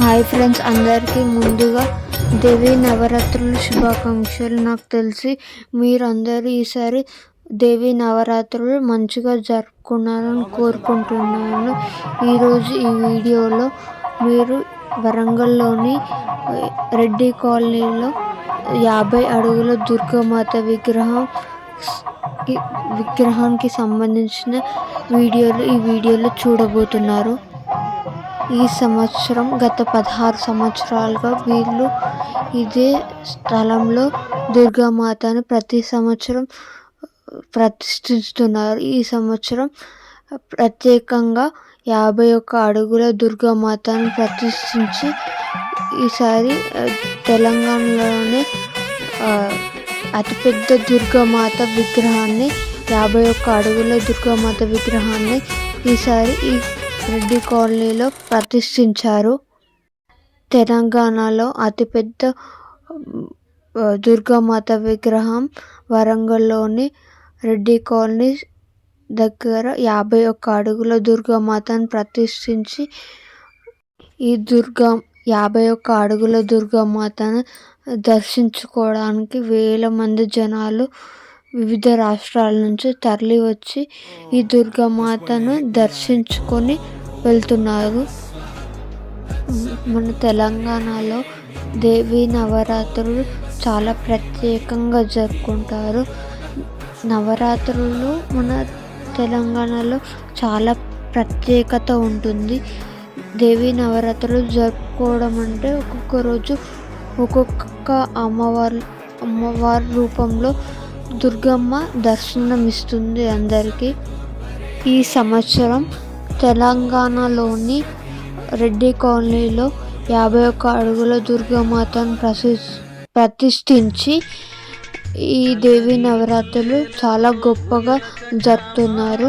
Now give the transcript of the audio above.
Hi friends అందరికీ ముందుగా దేవి నవరాత్రుల శుభాకాంక్షలు. నాకు తెలిసి మీరందరూ ఈసారి దేవి నవరాత్రులు మంచిగా జరుపుకున్నారని కోరుకుంటున్నాను. ఈరోజు ఈ వీడియోలో మీరు వరంగల్లోని రెడ్డి కాలనీలో యాభై అడుగుల దుర్గామాత విగ్రహం విగ్రహానికి సంబంధించిన వీడియోలు ఈ వీడియోలో చూడబోతున్నారు. ఈ సంవత్సరం గత పదహారు సంవత్సరాలుగా వీళ్ళు ఇదే స్థలంలో దుర్గామాతను ప్రతి సంవత్సరం ప్రతిష్ఠిస్తున్నారు. ఈ సంవత్సరం ప్రత్యేకంగా యాభై ఒక్క అడుగుల దుర్గామాతను ప్రతిష్ఠించి ఈసారి తెలంగాణలోనే అతిపెద్ద దుర్గామాత విగ్రహాన్ని యాభై ఒక్క అడుగుల దుర్గామాత విగ్రహాన్ని ఈసారి ఈ రెడ్డి కాలనీలో ప్రతిష్ఠించారు. తెలంగాణలో అతిపెద్ద దుర్గామాత విగ్రహం వరంగల్లోని రెడ్డి కాలనీ దగ్గర యాభై ఒక్క అడుగుల దుర్గామాతను ప్రతిష్ఠించి ఈ దుర్గా యాభై ఒక్క అడుగుల దుర్గామాతను దర్శించుకోవడానికి వేల మంది జనాలు వివిధ రాష్ట్రాల నుంచి తరలి వచ్చి ఈ దుర్గామాతను దర్శించుకొని వెళ్తున్నారు. మన తెలంగాణలో దేవి నవరాత్రులు చాలా ప్రత్యేకంగా జరుపుకుంటారు. నవరాత్రులు మన తెలంగాణలో చాలా ప్రత్యేకత ఉంటుంది. దేవి నవరాత్రులు జరుపుకోవడం అంటే ఒక్కొక్క రోజు ఒక్కొక్క అమ్మవారు అమ్మవారి రూపంలో దుర్గమ్మ దర్శనం ఇస్తుంది అందరికీ. ఈ సంవత్సరం తెలంగాణలోని రెడ్డి కాలనీలో యాభై ఒక్క అడుగుల దుర్గామాతను ప్రసి ప్రతిష్ఠించి ఈ దేవి నవరాత్రులు చాలా గొప్పగా జరుపుతున్నారు.